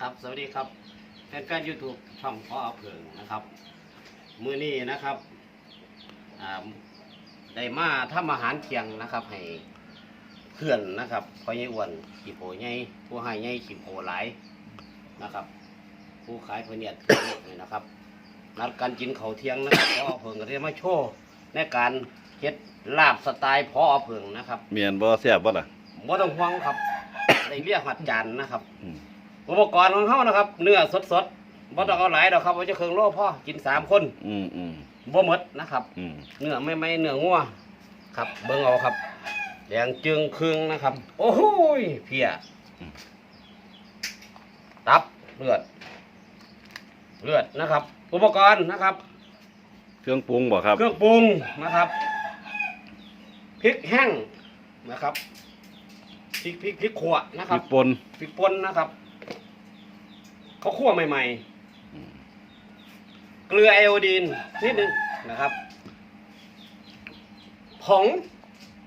ครับ สวัสดีครับแฟนๆยูทูบช่องพ่อเพิงนะครับ มือนี้นะครับอ่าได้มาทำอาหารเคียงนะครับ ให้เพื่อนนะครับพ่อใหญ่อ้วนขีโปใหญ่ผู้ให้ใหญ่ขีโปหลายนะครับ ผู้ขายเพนเนียดนี่นะครับนัดกันกินข้าวเที่ยงนะครับพ่อเพิงก็ได้มาโชว์ในการเฮ็ดลาบสไตล์พ่อเพิงนะครับเมียนบ่แซ่บบ่ล่ะบ่ต้องห่วงครับได้เรียกหัดจานนะครับ อืมอุปกรณ์ของเขานะครับ เนื้อสดสดๆบ่ต้องเอาหลายดอกครับว่าจะเครื่องโลพ่อกินสามคนอืมอืมบ่หมดนะครับ อืมเนื้อไม่ไม่เนื้องัวครับ เบิ่งเอาครับแดงจึงครึ่งนะครับ โอ้โหยเพียตับเลือด เลือดนะครับ อุปกรณ์นะครับ เครื่องปรุงบ่ครับ เครื่องปรุงนะครับพริกแห้งนะครับพริกพริกพริกขั่วนะคพรัริบกป่นพริกป่นนะครับ เขาคั่วใหม่อืมๆเกลือไอโอดีนนิดนึงนะครับผง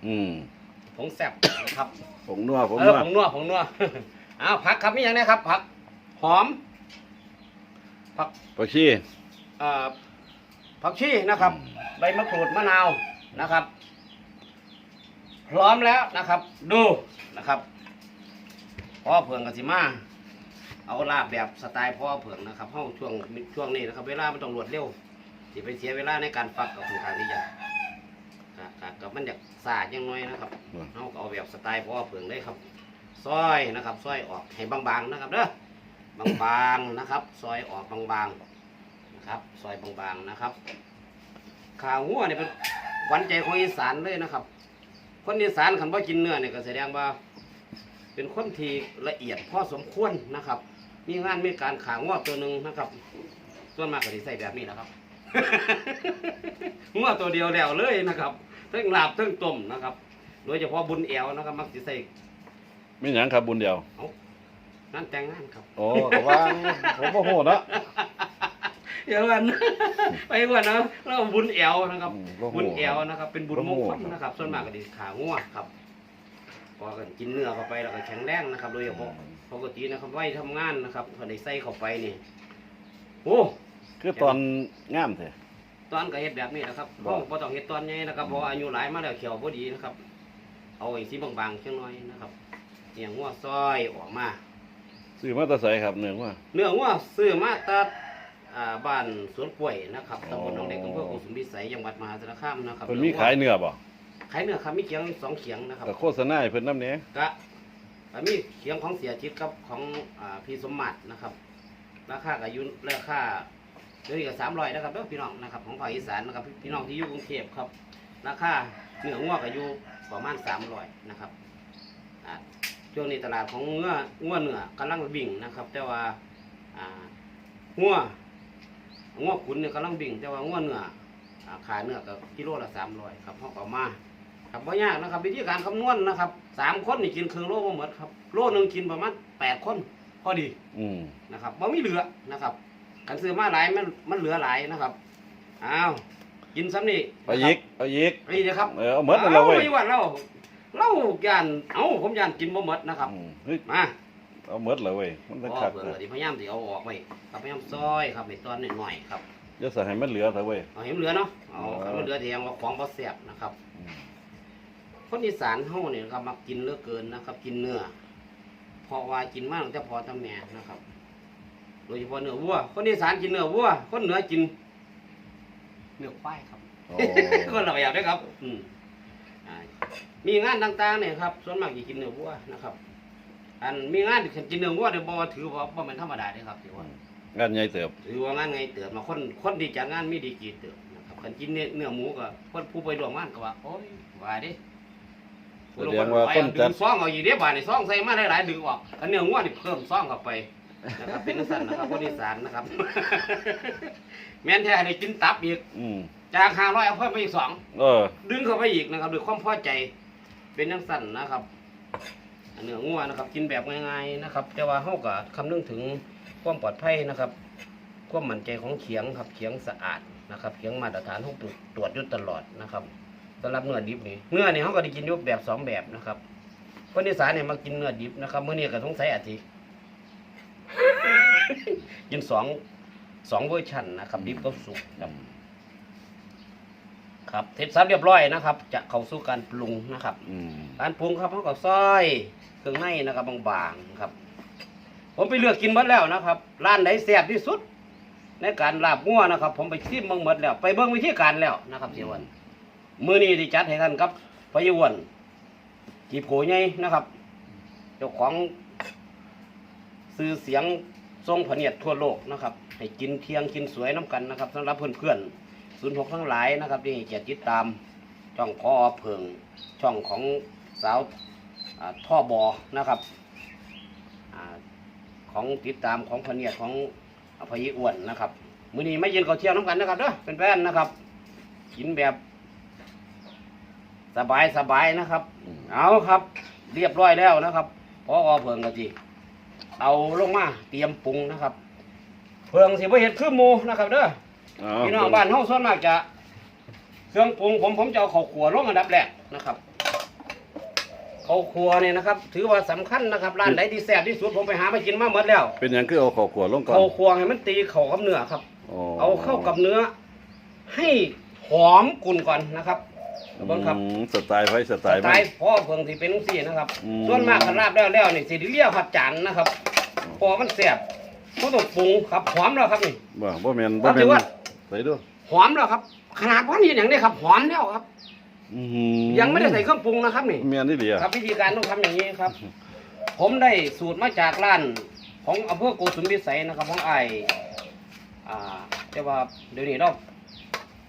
อืมผงแซ่บนะครับผงนัวผงเอนัอวผงนัวผงนัวอ้าวผักครับนี่อย่างนี้ครับ ผัก หอม ผักผักชีเอ่อผักชีนะครับ ใบมะกรูดมะนาวนะครับ พร้อมแล้วนะครับ ดูนะครับพ่อเผืองกับสิมา เอาลาบแบบสไตล์พ่อเผืองนะครับเฮาช่วงช่วงนี้นะครับเวลามันต้องรวดเร็วสิไปเสียเวลาในการฟักกับคุณทางที่จะครับครับกับมันอยากสาดยังน้อยนะครับเฮาก็เอาแบบสไตล์พ่อเผืองได้ครับซอยนะครับซอยออกให้บางๆนะครับเด้อบางๆนะครับซอยออกบางๆนะครับซอยบางๆนะครับข้าวหัวเนี่ยเป็นขวัญใจของอีสานเลยนะครับ คนอีสานคันว่ากินเนื้อเนี่ยก็แสดงว่าเป็นคนที่ละเอียดพอสมควรนะครับ มีงานมีการขางวตัวหนึ่งนะครับ ส่วนมากก็สิใส่แบบนี้นะครับงวตัวเดียวแล้วเลยนะครับทั้งลาบทั้งต้มนะครับ โดยเฉพาะบุญแอวนะครับ มักจะใส่ไม่หยังครับบุญเดียวงานแต่งงานครับโอ้ก็ว่าผมบ่ฮู้เนาะเดี๋ยวกันไปก่อนนะเราบุญแอวนะครับ อืมบ่บุฮู้ญแอวนะครับ เป็นบุญมงคลนะครับ ส่วนมากก็ดีขางวครับพอกันกินเนื้อเข้าไปแล้วก็แข็งแรงนะครับ โดยเฉพาะ ปกตินะครับไว้ทำงานนะครับพอได้ใส่เข้าไปนี่โอ้ คือตอนงามแท้ตอนก็เฮ็ดแบบนี้นะครับบ่เพราะบ่ต้องเฮ็ดตอนใหญ่นะครับเพราะอายุหลายมาแล้วเขียวบ่ดีนะครับ เอาไอ้สีบางๆเพียงน้อยนะครับเนียงหัวซอยออกมา ซื้อมาแตะไสครับเนื้อว่า เนื้อหัวซื้อมาตัดอ่าบ้านสวนกล้วยนะครับอ๋อตำบลหนองเด็กอำเภอโกสุมพิสัยจังหวัดมหาสารคามนะครับเพิ่นมีขายเนื้อบ่ขายเนื้อครับมีเขียงสองเขียงนะครับ ก็โฆษณาให้เพิ่นนำแหน่ก็ ก็มีเขียงของเสียชิดกับของอ่าพี่สมมาตรนะครับ ราคาก็อยู่ราคาเดี๋ยวนี้ก็สามร้อยนะครับเด้อพี่น้องนะครับของภาคอีสานนะครับพี่น้องที่อยู่กรุงเทพครับ ราคาเนื้องัวก็อยู่ประมาณสามร้อยนะครับอ่าช่วงนี้ตลาดของเนื้องัวเนื้อกำลังบิ่งนะครับ แต่ว่าอ่างัวงัวขุนเนี่ยกำลังบิ่ง แต่ว่างัวเนื้อขายเนื้อก็กิโลละสามร้อยครับเขาก็เอามา ครับว่ายากนะครับวิธีการคำนวณนะครับสามคนนี่กินครึ่งโลบ่หมดครับโลหนึ่งกินประมาณแปดคนพอดีอืมนะครับบ่มีเหลือนะครับกันซื้อมาหลายมันมันเหลือหลายนะครับอ้าวกินซ้ำนี่เอาอีกเอาอีกนี่นะครับเออเอาหมดนั่นแหละเว้ยไม่ว่าเราเราย่านเอ้าผมย่านกินบ่หมดนะครับอืมเฮ้ยมา เอาหมดเลยเว้ยมันพจะอคักเผื่อนะที่พยายามสิเอาออกไว้ครับพยายามซอยครับในตอนหน่อยๆครับอย่าใส่ให้มันเหลือเถอะเว้ยเอาเห็นเหลือเนาะเอาเออให้มันเหลือแสดงว่าของบ่แซ่บนะครับอืม คนอีสานเฮาเนี่ยนะครับมักกินเหลือเกินนะครับ กินเนื้อเพราะว่ากินมาตั้งแต่พอตั้งแม่นะครับ โดยเฉพาะเนื้อวัว คนอีสานกินเนื้อวัว คนเหนือกินเนื้อควายครับโอ้คนละแบบด้วยครับ อืมอ่ามีงานต่างๆเนี่ยครับ ส่วนมากจะกินเนื้อวัวนะครับ อันมีงานที่กินเนื้อวัวเนี่ยบ่ถือว่าบ่เป็นธรรมดาเลยครับถือว่างานใหญ่เติบถือว่างานไงเติบมาคนคนที่จัดงานมีดีกี่เติบนะครับคันกินเนื้อเนื้อหมูก็คนผู้ไปร่วมงานก็ว่าโอ้ยว่าเดิ แสดงว่าคนจัด ดึงซองเอาอีกเด้บาดนี่ซองใส่มาหลายๆดึงออกอันเนื้องัวนี่เพิ่มซองเข้าไปนะครับเป็นจังซั่นนะครับคนอีสานนะครับ แม่นแท้นี่กินตับอีกอืมจาก500เอาเพิ่มไปอีกสองเออ ดึงเข้าไปอีกนะครับด้วยความพอใจเป็นจังซั่นนะครับอันเนื้องัวนะครับ กินแบบง่ายๆนะครับ แต่ว่าเฮาก็คำนึงถึงความปลอดภัยนะครับ ความมั่นใจของเขียงครับเขียงสะอาดนะครับ เขียงมาตรฐานของตรวจตรวจอยู่ตลอดนะครับ สำหรับเนื้อดิบนี่เนื้อนี่เขาก็ได้กินอยู่แบบสองแบบนะครับคนอีสานเนี่ยมากินเนื้อดิบนะครับเมื่อนี้ก็ต้องใส่อาทิกินสองสองเวอร์ชันนะครับดิบกับสุกครับครับเสร็จสับเรียบร้อยนะครับ จะเข้าสู่การปรุงนะครับอืมการปรุงครับเขาก็ซอยเครื่องในนะครับบางๆครับ ผมไปเลือกกินหมดแล้วนะครับร้านไหนแซ่บที่สุด ในการลาบงัวนะครับ ผมไปชิมเบิ่งหมดแล้ว ไปเบิ่งวิธีการแล้วนะครับเสียวัน มือนี้ที่จัดให้ท่านครับพยวันจีบโผใหญ่นะครับ เจ้าของซื้อเสียงทรงผเนียดทั่วโลกนะครับ ให้กินเที่ยงกินสวยน้ำกันนะครับสำหรับเพื่อนๆศูนย์หกทั้งหลายนะครับที่เกียรติติดตามช่องพอเพิงช่องของสาวท่อบอนะครับอของติดตามของพเนียดของอภัยอ้วนนะครับ มือนี้ไม่เย็นข้าเที่ยงน้ำกันนะครับเด้อเป็นแฟนนะครับ กินแบบ สบายสบายๆนะครับอืมเอาครับ เรียบร้อยแล้วนะครับพออเพิงกะจีเอาลงมาเตรียมปรุงนะครับ เพิงสิบ่เห็ดคือหมูนะครับเด้อเอาพี่น้องบ้านเฮาส่วนมากจะเครื่องปรุงผมผมจะเอาข้าวขัวลงอันดับแรกนะครับข้าวขัวเนี่ยนะครับ ถือว่าสำคัญนะครับร้านไหนที่แซ่บที่สุดผมไปหามากินมาหมดแล้ว เป็นหยังคือเอาข้าวขัวลงก่อนข้าวขัวให้มันตีเข้ากับเนื้อครับอ๋อเอาเข้ากับเนื้อ ให้หอมกุนก่อนนะครับเบิ่งครับอืมสไตล์ไฟสไตล์สมัไตนล์พ่อเพิงที่เป็นจังซี่นะครับ อืม ส่วนมากกันราบแล้วแล้วนี่สิได้เลียผัดจานนะครับพอมันแซ่บก็ต้องปรุงครับหอมแล้วครับนี่ บ่บ่แม่นครับ่บแม่ที่ว่านใส่ด้วยหอมแล้วครับ ขนาดว่านี่อย่างนี้ครับหอมแล้วครับ อื้อหือยังไม่ได้ใส่เครื่องปรุงนะครับนี่ แม่นนี่เดียครับวิธีการต้องทำอย่างนี้ครับ ผมได้สูตรมาจากร้านของอำเภอโกสุมพิสัยนะครับของไอายอ่าเรียกว่าเดี๋ยวนี้เรา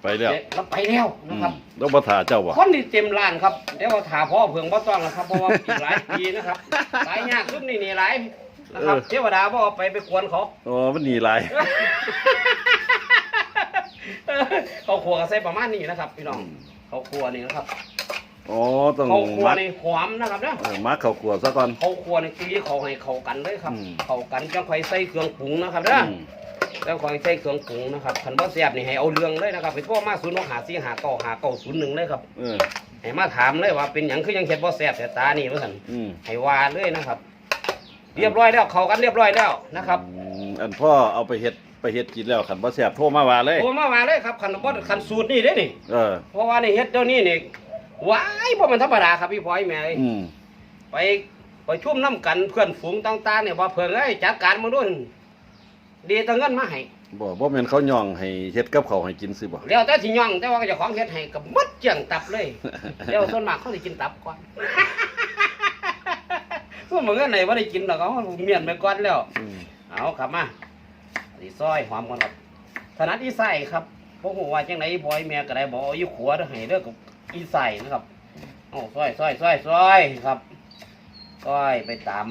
ไปแล้วเราไปแล้วนะครับอืมแล้วบ่ถ่าเจ้าบ่คนที่เต็มร้านครับเดี๋ยวว่าถาพ่อเพิงบ่ต้องนะครับเพราะว่าอีกหลายปีนะครับหลายยากซุ่มนี่นี่หลายนะครับเทวดาบ่เอาไปไปกวนเขาอ๋อมันหนีหลายเขาครัวก็ใส่ประมาณนี้นะครับ พี่น้องเขาครัวนี่นะครับอ๋อต้องเขาครัวมักนี่หอมนะครับเนาะเออมักข้าวขัวซะก่อนเขาครัวนี่ตีเขาให้เข้ากันเลยครับอืมเข้ากันจังค่อยใส่เครื่องปรุงนะครับเด้ออืม แล้วค่อยใส่เครื่องปรุงนะครับคันบ่แซ่บนี่ให้เอาเรื่องเลยนะครับไปโทรมา0 6 5 4 5 9 5 9 0 1เลยครับเออ ให้มาถามเลยว่าเป็นหยังคือยังเฮ็ดบ่แซ่บแต่ตานี่ว่าซั่นอืมให้ว่าเลยนะครับ เรียบร้อยแล้วเข้ากันเรียบร้อยแล้วนะครับอืมอันพ่อเอาไปเฮ็ดไปเฮ็ดกินแล้วคันบ่แซ่บโทรมาว่าเลยโอ้มาว่าเลยครับคันบ่คันสูตรนี่เด้นี่ เออ เพราะว่านี่เฮ็ดเดี๋ยวนี้นี่ว้ายบ่แมันธรรมดาครับพี่พ่อยแม่เอ้ยอืม ไปไปชุ่มน้ำกันเพื่อนฝูงต่างๆเนี่ยว่าเพิ่นเอ้ยจัดการมาด้วย ดีแตั้งเงินมาให้บ่บ่แม่นเขาย่องให้เฮ็ดกับเขาวให้กินสิบ่ แล้วแต่สิย่องแต่ว่าเจ้าของเฮ็ดให้ก็หมดเจียงตับเลยแล้วส่วนมากเขาสิกินตับก่อนส่วนมื้อไหนบ่ได้กินดอกเขาเมียนไปก่อนแล้ว อืมเอาครับมาสิซอยหอมก่อนครับถนัดอีไส้ครับบ่ฮู้ว่าจังไดพ่อยแม่ก็ได้บ่เอาอยู่ขัวเด้อให้เด้อกับอีไส้นะครับเอาซอยซอยซอยซอยครับก้อยไปตาม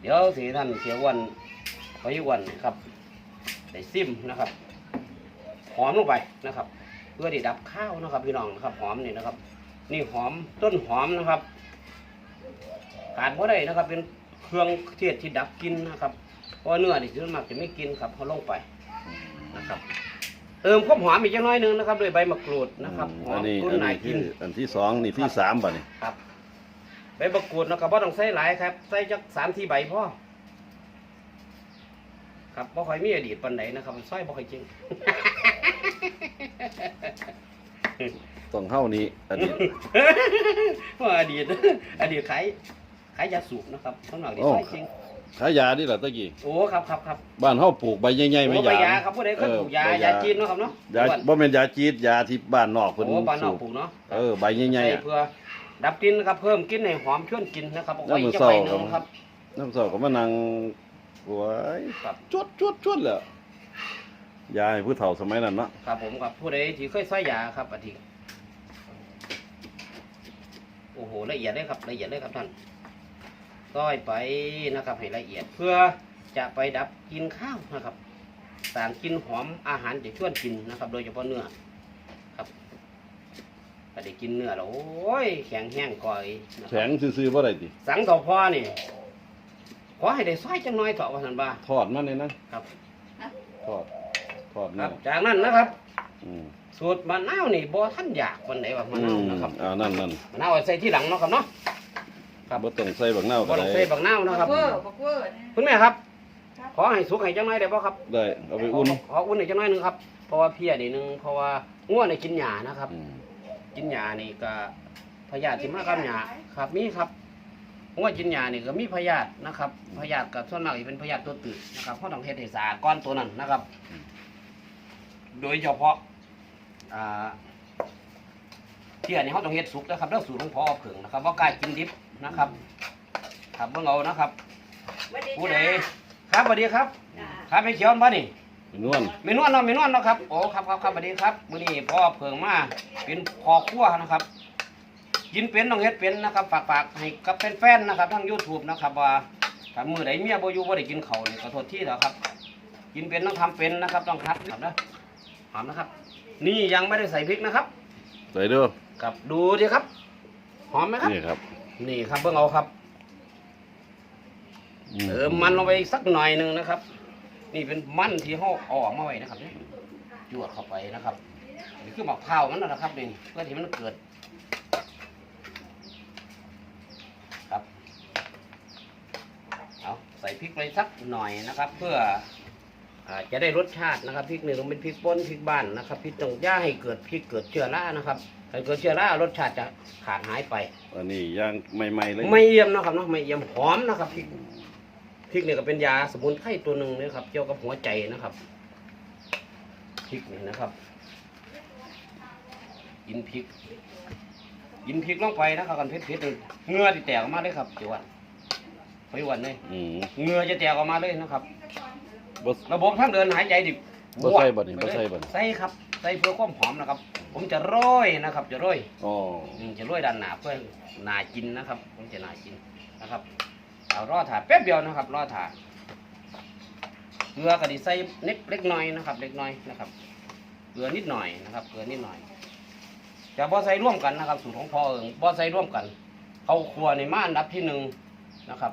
เดี๋ยวสีท่านเสียอ้วันพอยอ้วันครับ ได้ซิมนะครับ หอมลงไปนะครับ เพื่อที่ดับข้าวนะครับ พี่น้องนะครับหอมนี่นะครับ นี่หอมต้นหอมนะครับขาดเพราะได้นะครับ เป็นเครื่องเทศที่ดับกลินนะครับเพราะว่าเนื้อนี่ส่วนมากจะไม่กินครับเขาลงไปนะครับเติมความหอมอีกจักหน้อยหนึงนะครับด้วยใบมะกรูดนะครับหออัมนนี้ตุ้นอันหนานี้กิคืนออันที่สองนี่ที่สามบ่นี่ครับใบมะกรูดนะครับว่าต้องใส่หลายครับใส่จักสามที่ใบพ่อ ครับบ่ค่อยมีอดีตปันไหนนะครับซอยบ่ค่อยจริง ต้องเฮานี่อันนี้ว่าอดีตอดีตขายขายยาสูบนะครับข้างนอกนี่ซอยจริงขายยานี่ล่ะตะกี้โอ้ครับครับครับบ้านเฮาปลูกใบใหญ่ๆไม่โอ้ใบยา ยาครับผู้ใดเคยปลูกยาเออใบยาจีนเนาะครับเนาะยาบ่แม่นยาจีดยาที่บ้านนอกเพิ่นโอ้บ้านนอกสูบปลูกเนาะ เออใบใหญ่ๆใส่อะ เพื่อดับกลินนะครับเพิ่มกลินให้หอมชวนกินนะครับเอาไว้แล้วมื้อจะเช้าใบหนึงก็ครับน้ำซอก็มานั่ง โอ้ยครับ จวดจวดจวดแหล้ยาให้ผู้เฒ่าสมัยนั้นเนาะครับผมครับผู้ใดที่เคยใส่ยาครับอาทิโอ้โหละเอียดเลยครับละเอียดเลยครับท่านก้อยไปนะครับให้ละเอียดเพื่อจะไปดับกลินข้าวนะครับสารกลินหอมอาหารจะชวนกินนะครับ โดยเฉพาะเนื้อครับถ้าได้กินเนื้อแล้วโอ้ยแข็งแห้งก่อยนะครับแข็งซื่อๆบ่ได้ติสังต่อพอนี่ ขอให้ได้ซอยจังน้อยเถอะว่าสันบ้าทอดมันนี่นะครับ ทอดทอดคเนื้รัอบจากนั้นนะครับ อืมสูตรมะนาวนี่บ่ท่านอยากวันไหนว่ามะอืนาวมนะครับอ่านั่นนั่นมะนาวเอาใส่ที่หลังเนาะครับเนาะ ครับ บ่ต้องใส่บักนาวบ่ก็ต้องได้ใส่บักนาวบันะกครับเวอร์บักเวอร์นะ คุณแม่ครับ ครับ ขอให้สุกให้จังน้อยได้บ่ครับได้เอาไปอุ่นขออุ่นให้จังน้อยหนึงครับ เพราะว่าเพียนี่หนึงเพราะว่าง่วในกินหญ้านะครับ อืมกินหญ้านี่ก็พยาธิที่มากับหญ้าครับมีครับ ง่วกินหญ้านี่ก็มีพยาธินะครับพยาธิกับส่วนมากสิเป็นพยาธิตัวตืดนะครับเพราะต้องเฮ็ดให้สะอาดก้อนตัวนั้นนะครับ โดยเฉพาะอ่าเที่ยนี่เขาต้องเฮ็ดสุกนะครับเรื่องสูตรของพ่อเผิงนะครับว่ากล้ายกินดิบนะครับครับเบิ่งเอานะครับผู้ใดครับสวัสดีครับ ครับไม่เขียวมานี่ไปนวลเมนวนเนาะเมนวนเนาะครับโอ้ครับครับครับสวัสดีครับมื้อนี้พ่อเผิงมาเป็นพ่อครัวนะครับ กินเป็นต้องเฮ็ดเป็นนะครับฝากฝากให้กับแฟนๆนะครับทั้ง YouTube นะครับว่าถ้ามื้อใดเมียบ่อยู่บ่ได้กินข้าวนี่ขอโทษที่แล้วครับ กินเป็นต้องทำเป็นนะครับต้องคัดครับนะหอมนะครับ นี่ยังไม่ได้ใส่พริกนะครับใส่เด้อครับดูดิครับ หอมไหมครับนี่ครับ นี่ครับเบิ่งเอาครับเติมมันลงไปสักหน่อยหนึ่งนะครับ นี่เป็นมันที่ห่อเอาออกมาไว้นะครับนี่จวดเข้าไปนะครับนี่คือหมักเผาวมันนะนะครับนี่เพื่อที่มันเกิด ครับเอา ใส่พริกไปสักหน่อยนะครับ เพื่ออาจะได้รสชาตินะครับพริกนี่ต้องเป็นพริกป่นพริกบ้านนะครับพริกต้องย่าให้เกิดพริกเกิดเชื้อรานะครับถ้าเกิดเชื้อรารสชาติจะขาดหายไป อันนี้ย่างใหม่ๆเลยไม่เยี่ยมนะครับเนาะไม่เยี่ยมหอมนะครับพริกพริกเนี่ยก็เป็นยาสมุนไพรตัวหนึ่งนะครับเกี่ยวกับหัวใจนะครับพริกนี่นะครับกินพริกกินพริกลงไปนะครับกันเผ็ดๆนี่เหงือที่แตกออกมาเลยครับเจียว วันไปวันเลยอืมเหงือจะแตกออกมาเลยนะครับ บ่ ระบบทางเดินหายใจดิบ่ใส่บ่นี่บ่ใส่บ่นี่ใส่ครับใส่เพื่อความหอมนะครับ ผมจะโรยนะครับ จะโรยอ๋ออืมจะโรยด้านหนาเพื่อหนากินนะครับ ผมจะหนากินนะครับเอารอถ่าแป๊บเดียวนะครับ รอถ่าเกลือกระดิใส่นิดเล็กน้อยนะครับ เล็กน้อยนะครับเกลือนิดหน่อยนะครับเกลือนิดหน่อยจะบ่ใส่ร่วมกันนะครับ สูตรของพ่อเอิงบ่ใส่ร่วมกัน เขาครัวในมาอันดับที่หนึ่งนะครับ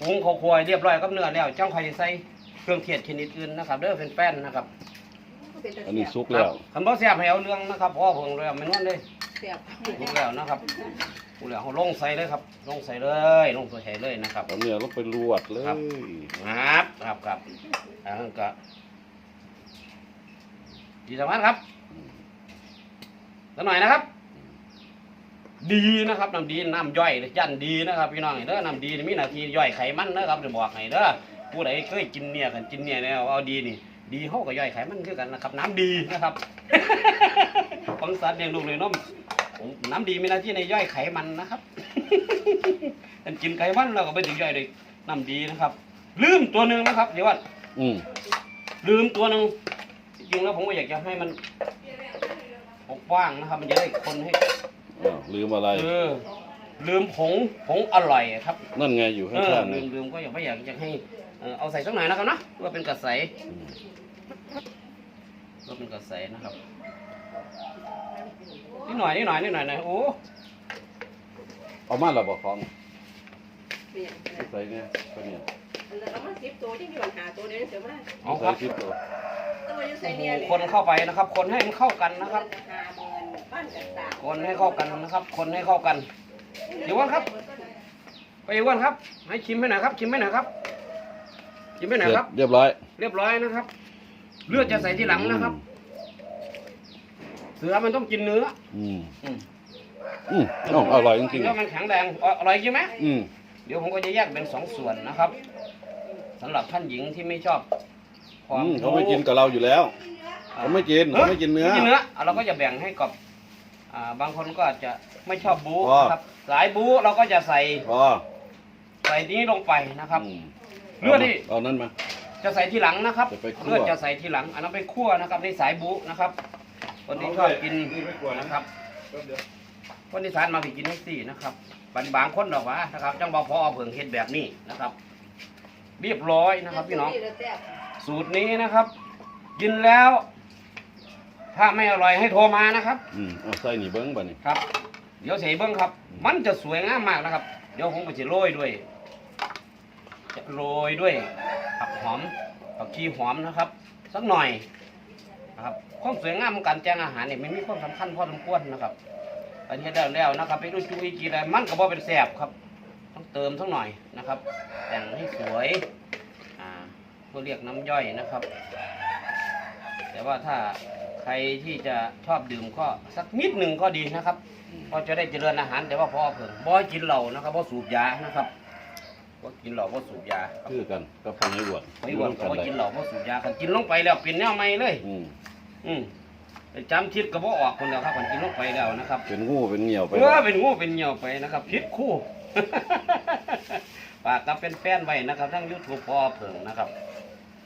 ปรุงเขาครัวให้เรียบร้อยกับเนื้อแล้วเจ้าใครใส่เครื่องเทศชนิดอื่นนะครับเด้อเป็นแป้นนะครับอันนี้สุกแล้วคันบ่แซ่บให้เอาเรื่องนะครับพ่อเพิ่งเลยไม่นวนเลยเสียบถูกแล้วนะครับถูกแล้วเขาลงใส่เลยครับ ลงใส่เลยลงใส่เลยนะครับเอาเนี่ยลงไปลวดเลยครับครับครับครับแล้วก็ที่สำคัญครับสักหน่อยนะครับ ดีนะครับน้ำดีน้ำย่อยยันดีนะครับพี่น้องเด้อน้ำดีนี่มีหน้าที่ย่อยไขมันนะครับจะบอกให้เด้อผู้ใดเคยกินเนี่ยกันกินเนี่ยแล้วเอาดีนี่ ดีเขาก็ย่อยไขมันคือกันนะครับ น้ำดีนะครับของสัตว์เลี้ยงลูกเลยน้มน้ำดีมีหน้าที่ในย่อยไขมันนะครับกันกินไขมันเราก็ไปถึงย่อยเลยน้ำดีนะครับ ลืมตัวหนึ่งนะครับเดี๋ยวว่าอืมลืมตัวหนึ่งจริงๆแล้วผมก็อยากจะให้มันออกว้างนะครับ มันจะได้คนให้ อ้าวลืมอะไร เออลืมผงผงอร่อยครับนั่นไงอยู่เอข้าองๆลืนี่มลืมก็อยากไม่อยากจะให้เออเอาใส่สักหน่อยนะครับนะเพื่อเป็นกระใสอืมเพื่อเป็นกระใสนะครับนิดหน่อยนิดหน่อยนิดหน่อยหน่อยโอ้เอามาแล้วบ่ของเสียบใส่เนี่ยตัวเนี่ยแล้วมาสิบตัวที่มีปัญหาตัวเดียวเสียมากเอาครับใส่คลิปตัวตัวอยู่โอ้ใส่โหเนี่ยคนเข้าไปนะครับ คนให้มันเข้ากันนะครับ หาเงินบ้านกันตา คนให้เข้ากันนะครับ คนให้เข้ากันเดี๋ยวก่อนครับ ไปอ้วนครับ ให้ชิมให้หน่อยครับ ชิมให้หน่อยครับ ชิมให้หน่อยครับ เรียบร้อย เรียบร้อยนะครับ เลือดจะใส่ที่หลังนะครับ เสือมันต้องกินเนื้อ อืมอืมอืมอร่อยจริงเนื้อมันแข็งแรงอร่อยจริงไหมอืมเดี๋ยวผมก็จะแยกเป็นสองส่วนนะครับสำหรับท่านหญิงที่ไม่ชอบความเขาไม่กินกับเราอยู่แล้วเขาไม่กินเขาไม่กินเนื้อเนื้ออะเราก็จะแบ่งให้กับ อ่าบางคนก็อาจจะไม่ชอบบูอ๋อ นะครับสายบูเราก็จะใส่พอใส่นี้ลงไปนะครับ อืมเลือดนี่เอานั้นมา จะใส่ทีหลังนะครับจะไปคั่ว เลือดจะใส่ทีหลัง อันนั้นไปคั่วนะครับในสายบูนะครับ คนที่ชอบกินนะครับคนที่สานมาผิดกินให้สี่นะครับบางบางคนดอกว่านะครับจังบอพอเผิงเฮ็ดแบบนี้นะครับ เรียบร้อยนะครับพี่น้อง สูตรนี้นะครับ กินแล้ว ถ้าไม่อร่อยให้โทรมานะครับ อืมเอาใส่นี่เบิ้งบ่นี่ครับ เดี๋ยวเสียเบิ้งครับ มันจะสวยงามมากนะครับ เดี๋ยวผมก็จะโรยด้วย จะโรยด้วยผักหอมผักชีหอมนะครับ สักหน่อยนะครับความสวยงามของการแจงอาหารเนี่ยมันมีความสำคัญพอสมควรนะครับอันนี้ได้แล้วนะครับไปดูจุยกีอะไรมันก็บ่เป็นแสบครับต้องเติมสักหน่อยนะครับ แต่งให้สวยอ่าก็เรียกน้ำย่อยนะครับ แต่ว่าถ้า ใครที่จะชอบดื่มก็สักนิดหนึ่งก็ดีนะครับก็จะได้เจริญอาหาร แต่ว่าพอเพิ่งบ่ให้กินเหล้านะครับบ่สูบยานะครับบ่กินเหล้าบ่สูบยาครับคือกันกับพอนี้อ้วนไม่ว่ากันบ่ได้กินเหล้าบ่สูบยาคันกินลงไปแล้วเป็นแนวใหม่เลย อืมอืมแต่จำทิศก็บ่ออกคนเดียวครับคันกินลงไปแล้วนะครับ เป็นงูเป็นเหงี่ยวไปเออเป็นงูเป็นเหยี่ยวไปนะครับพิษคู่ฝากกับเป็นแฟนไว้นะครับทั้งยูทูบพอเพิ่งนะครับ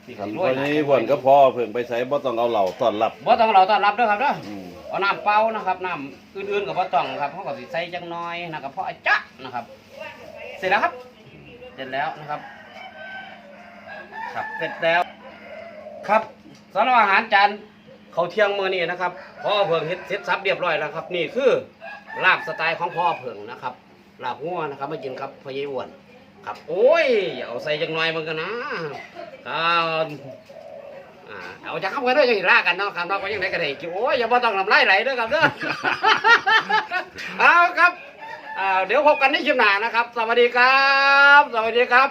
ที่คันรพวอยนี้อ้วนก็พอเพิ่งไปใส่บ่ต้องเอาเหล่าต้อนรับบ่ต้องเราต้อนรับเด้อครับเด้ออืมเอาน้ำเปล่านะครับน้ำอื่นๆก็บ่ต้องครับเขาก็สิใส่จังน้อยนะครับเพราะไอ้จ๊ะนะครับ เสร็จแล้วครับ เสร็จแล้วนะครับ ครับเสร็จแล้ว ครับสำหรับอาหารจานเขาวเที่ยงมื้อนี้นะครับพ่อเพิ่งเฮ็ดเสร็จสับเรียบร้อยแล้วครับ นี่คือลาบสไตล์ของพ่อเพิ่งนะครับลาบงัวนะครับมากินครับพ่อใหญ่อ้วน ครับโอ้ยอย่าเอาใส่จังหน่อยมันกันนะครับอ่าเอาจากข้ามกันเด้อจะเห็นลากันเนาะครับเนาะก็ยังไงก็ได้กินโอ้ยอย่าบ่ต้องลำไรไหลเด้อครับเด้อเอาครับอ่าเดี๋ยวพบกันในคลิปหน้านะครับ สวัสดีครับ สวัสดีครับ